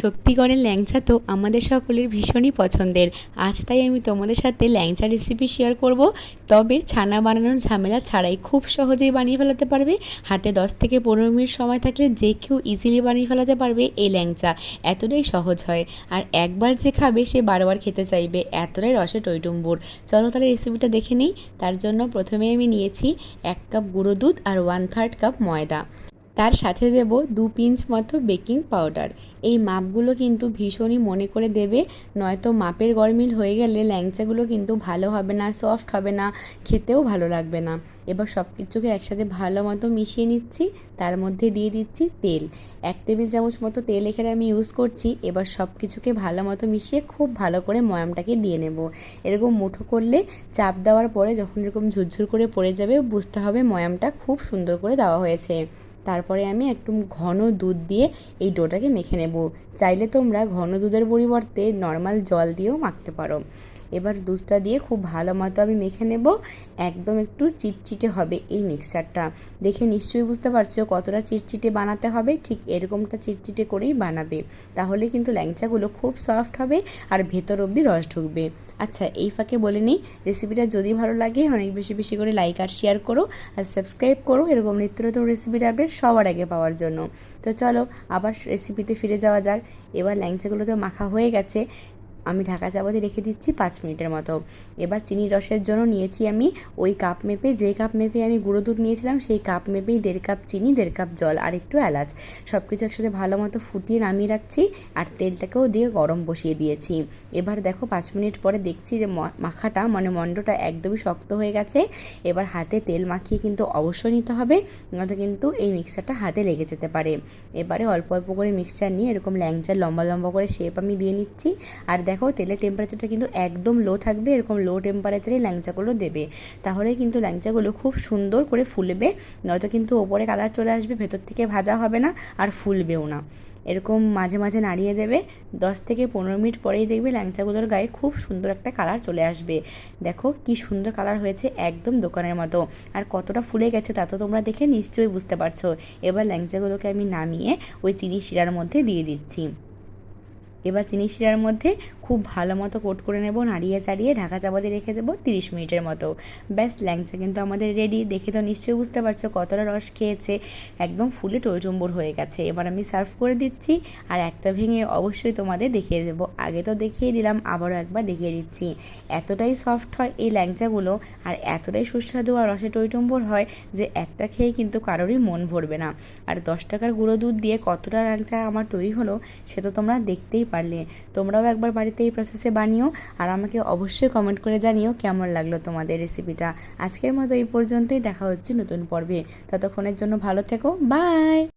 সত্যিকরের ল্যাংচা তো আমাদের সকলের ভীষণই পছন্দের। আজ তাই আমি তোমাদের সাথে ল্যাংচা রেসিপি শেয়ার করব। তবে ছানা বানানোর ঝামেলা ছাড়াই খুব সহজেই বানিয়ে ফেলাতে পারবে। হাতে দশ থেকে পনেরো মিনিট সময় থাকলে যে কেউ ইজিলি বানিয়ে ফেলাতে পারবে এই ল্যাংচা। এতটাই সহজ হয়। আর একবার যে খাবে, সে বারবার খেতে চাইবে। এতটাই রসে টইটুম্বুর। চলো তাহলে রেসিপিটা দেখে নিই। তার জন্য প্রথমে আমি নিয়েছি এক কাপ গুঁড়ো দুধ আর ওয়ান থার্ড কাপ ময়দা। তার সাথে দেব দু পিঞ্চ মতো বেকিং পাউডার। এই মাপগুলো কিন্তু ভীষণই মনে করে দেবে, নয়তো মাপের গরমিল হয়ে গেলে ল্যাংচাগুলো কিন্তু ভালো হবে না, সফট হবে না, খেতেও ভালো লাগবে না। এবার সব কিছুকে একসাথে ভালো মতো মিশিয়ে নিচ্ছি, তার মধ্যে দিয়ে দিচ্ছি তেল। এক টেবিল চামচ মতো তেল এখানে আমি ইউজ করছি, এবার সব কিছুকে ভালো মতো মিশিয়ে খুব ভালো করে ময়ামটাকে দিয়ে নেব। এরকম মুঠো করলে চাপ দেওয়ার পরে যখন এরকম ঝুরঝুর করে পড়ে যাবে, বুঝতে হবে ময়ামটা খুব সুন্দর করে দেওয়া হয়েছে। তারপরে আমি একটু ঘন দুধ দিয়ে এই ডোটাকে মেখে নেব। চাইলে তোমরা ঘন দুধের পরিবর্তে নর্মাল জল দিয়েও মাখতে পারো। এবার দুধটা দিয়ে খুব ভালো মতো আমি মেখে নেব। একদম একটু চিটচিটে হবে এই মিক্সারটা। দেখে নিশ্চয়ই বুঝতে পারছ কতটা চিটচিটে বানাতে হবে। ঠিক এরকমটা চিটচিটে করেই বানাবে। তাহলে কিন্তু ল্যাংচাগুলো খুব সফট হবে আর ভেতর অবধি রস ঢুকবে। আচ্ছা এই ফাঁকে বলে নিই রেসিপিটা যদি ভালো লাগে, অনেক বেশি বেশি করে লাইক আর শেয়ার করো, আর সাবস্ক্রাইব করো, এরকম নিত্য নতুন রেসিপির আপডেট সবার আগে পাওয়ার জন্য। তো চলো, আবার রেসিপিতে ফিরে যাওয়া যাক। এবার ল্যাংচাগুলো তো মাখা হয়ে গেছে। আমি ঢাকা চাপাতে রেখে দিচ্ছি পাঁচ মিনিটের মতো। এবার চিনির রসের জন্য নিয়েছি আমি ওই কাপ মেপে, যে কাপ মেপে আমি গুঁড়ো দুধ নিয়েছিলাম, সেই কাপ মেপেই দেড় কাপ চিনি, দেড় কাপ জল আর একটু এলাচ। সব কিছু একসাথে ভালো মতো ফুটিয়ে নামিয়ে রাখছি আর তেলটাকেও দিয়ে গরম বসিয়ে দিয়েছি। এবার দেখো পাঁচ মিনিট পরে দেখছি যে মাখাটা মানে মণ্ডটা একদমই শক্ত হয়ে গেছে। এবার হাতে তেল মাখিয়ে কিন্তু অবশ্যই নিতে হবে, নয়তো কিন্তু এই মিক্সারটা হাতে লেগে যেতে পারে। এবারে অল্প অল্প করে মিক্সচার নিয়ে এরকম ল্যাংচার লম্বা লম্বা করে শেপ আমি দিয়ে নিচ্ছি। আর দেখো তেলের টেম্পারেচারটা কিন্তু একদম লো থাকবে, এরকম লো টেম্পারেচারেই ল্যাংচাগুলো দেবে। তাহলে কিন্তু ল্যাংচাগুলো খুব সুন্দর করে ফুলবে, নয়তো কিন্তু ওপরে কালার চলে আসবে, ভেতর থেকে ভাজা হবে না আর ফুলবেও না। এরকম মাঝে মাঝে নাড়িয়ে দেবে, দশ থেকে পনেরো মিনিট পরেই দেখবে ল্যাংচাগুলোর গায়ে খুব সুন্দর একটা কালার চলে আসবে। দেখো কি সুন্দর কালার হয়েছে একদম দোকানের মতো। আর কতটা ফুলে গেছে তা তো তোমরা দেখে নিশ্চয়ই বুঝতে পারছ। এবার ল্যাংচাগুলোকে আমি নামিয়ে ওই চিনি শিরার মধ্যে দিয়ে দিচ্ছি। এবার চিনি শিরার মধ্যে খুব ভালো মতো কোট করে নেব, নাড়িয়ে চাড়িয়ে ঢাকা চাপাতে রেখে দেবো তিরিশ মিনিটের মতো। ব্যাস, ল্যাংচা কিন্তু আমাদের রেডি দেখে তো নিশ্চয়ই বুঝতে পারছ কতটা রস খেয়েছে। একদম ফুলে টইটম্বর হয়ে গেছে। এবার আমি সার্ভ করে দিচ্ছি আর একটা ভেঙে অবশ্যই তোমাদের দেখিয়ে দেবো। আগে তো দেখিয়ে দিলাম, আবারও একবার দেখিয়ে দিচ্ছি। এতটাই সফট হয় এই ল্যাংচাগুলো আর এতটাই সুস্বাদু আর রসে টইটম্বর হয় যে একটা খেয়ে কিন্তু কারোরই মন ভরবে না। আর দশ টাকার গুঁড়ো দুধ দিয়ে কতটা ল্যাংচা আমার তৈরি হলো, সে তো তোমরা দেখতেই পারলে। তোমরাও একবার বাড়িতে এই প্রসেসে বানিও আর আমাকে অবশ্যই কমেন্ট করে জানিও কেমন লাগল তোমাদের রেসিপিটা আজকের মতো এই পর্যন্তই, দেখা হচ্ছে নতুন পর্বে। ততক্ষণের জন্য ভালো থেকো বাই